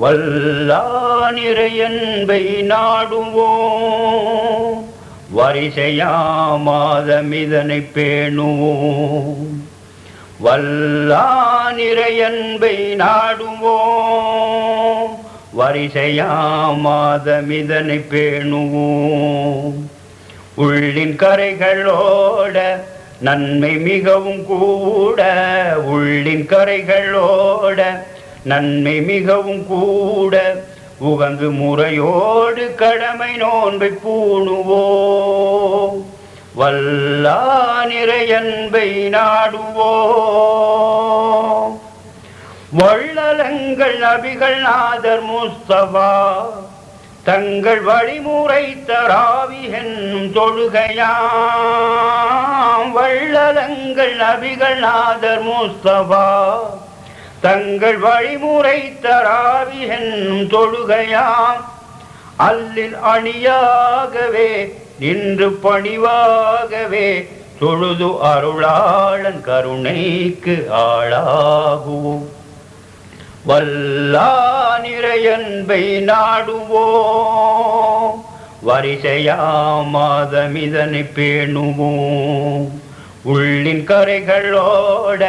வல்லானிறையன்பை நாடுவோம். வரிசையாமாதமிதனை பேணுவோம். வல்லானிறையன்பை நாடுவோம். வரிசையாமாதமிதனை பேணுவோம். உள்ளின் கரைகளோட நன்மை மிகவும் கூட. உள்ளின் கரைகளோட நன்மை மிகவும் கூட. உகந்து முறையோடு கடமை நோன்பை பூணுவோ. வல்லா நிறையன்பை நாடுவோ. வள்ளலங்கள் நபிகள் நாதர் முஸ்தபா. தங்கள் வழிமுறை தராவி என்னும் தொழுகையாம். வள்ளலங்கள் நபிகள் நாதர் முஸ்தபா. தங்கள் வழிமுறை தராவி என்னும் தொழுகையாம் அல்லில் அணியாகவே நின்று பணிவாகவே தொழுது அருளாளன் கருணைக்கு ஆளாகுவோம் வல்லா நிறையன்பை நாடுவோம் வரிசையாமாதமிதனை பேணுவோம் உள்ளின் கரைகளோட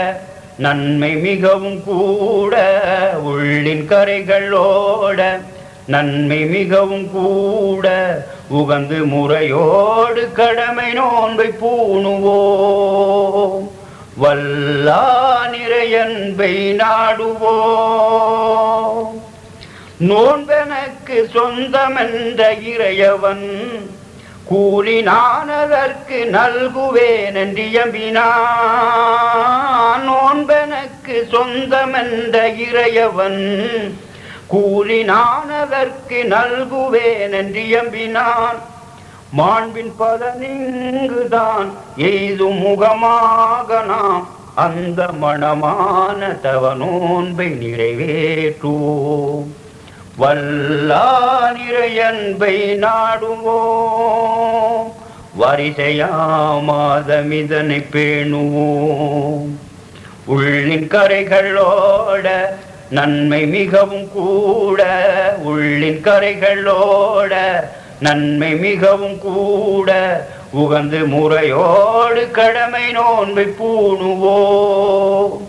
நன்மை மிகவும் கூட உள்ளின் கரைகளோட நன்மை மிகவும் கூட உகந்து முறையோடு கடமை நோன்பை பூணுவோம். வல்லா நிறையன்பை நாடுவோம். நோன்பெனக்கு சொந்தமென்ற இறையவன் கூலி நல்குவேன் என்றியம்பினான் நோன்பெனக்கு சொந்தமென்ற இறையவன் கூலி நல்குவேன் என்றியம்பினான் மாண்பின் பலனிங்குதான் எய்து முகமாக நாம் அந்த மனமான தவ நோன்பை நிறைவேற்றுவோம். வல்லா நாடுவோம். வரிசையாமாதமிதனை பேணுவோம். உள்ளின் கரைகளோட நன்மை மிகவும் கூட. உள்ளின் கரைகளோட நன்மை மிகவும் கூட. உகந்து முறையோடு கடமை நோன்பை பூணுவோம்.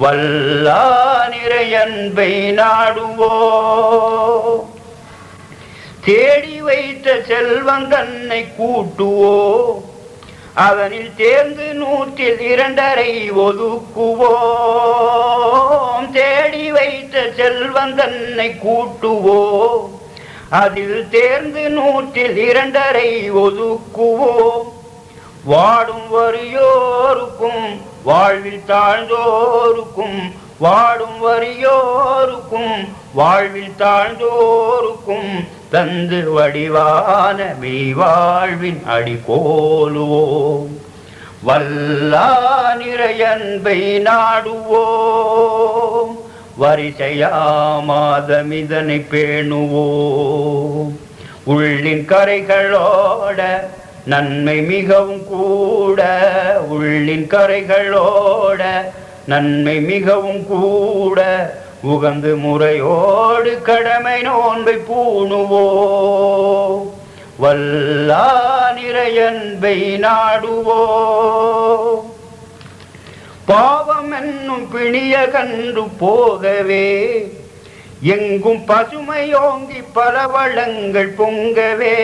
வல்லா நிறையன்பை நாடுவோ. தேடி வைத்த செல்வம் தன்னை கூட்டுவோ. அதனில் தேர்ந்து நூற்றில் இரண்டரை ஒதுக்குவோம் தேடி வைத்த செல்வம் தன்னை கூட்டுவோ. அதில் தேர்ந்து நூற்றில் இரண்டரை ஒதுக்குவோம் வாடும் வரியோருக்கும் வாழ்வில் தாழ்ந்தோருக்கும் வாடும் வரியோருக்கும் வாழ்வில் தாழ்ந்தோருக்கும் தந்து வடிவான மெய் வாழ்வின் அடிகோலுவோம் வல்லா நிறையன்பை நாடுவோம். வரிசையாமாதமிதனை பேணுவோம். உள்ளின் கரைகளோட நன்மை மிகவும் கூட உள்ளின் கரைகளோட. நன்மை மிகவும் கூட உகந்து முறையோடு கடமை நோன்பை பூணுவோ. வல்லா நிறையன்பை நாடுவோ. பாவம் என்னும் பிணிய கண்டு போகவே எங்கும் பசுமையோங்கி பல வளங்கள் பொங்கவே.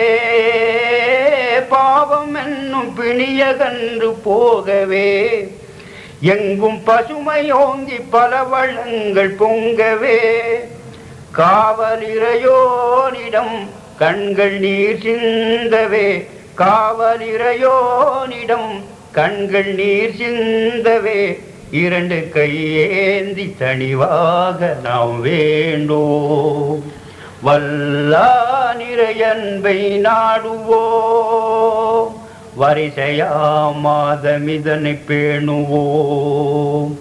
பாவம் என்னும் பிணியகன்று போகவே. எங்கும் பசுமையோங்கி பல வளங்கள் பொங்கவே. காவலிரையோனிடம் கண்கள் நீர் சிந்தவே. காவலிரையோனிடம் கண்கள் நீர் சிந்தவே. இரண்டு கையேந்தி தனிவாக நாம் வேண்டோம். வல்லா நிறையன்பை நாடுவோம். வரிசையாமாதமிதனை பேணுவோம்.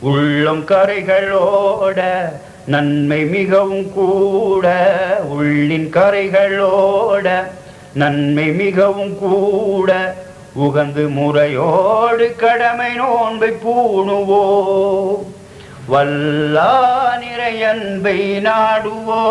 உள்ளம் கரைகளோட நன்மை மிகவும் கூட. உள்ளின் கரைகளோட நன்மை மிகவும் கூட. உகந்து முறையோடு கடமை நோன்பை பூணுவோம். வல்லா நிறையன்பை நாடுவோ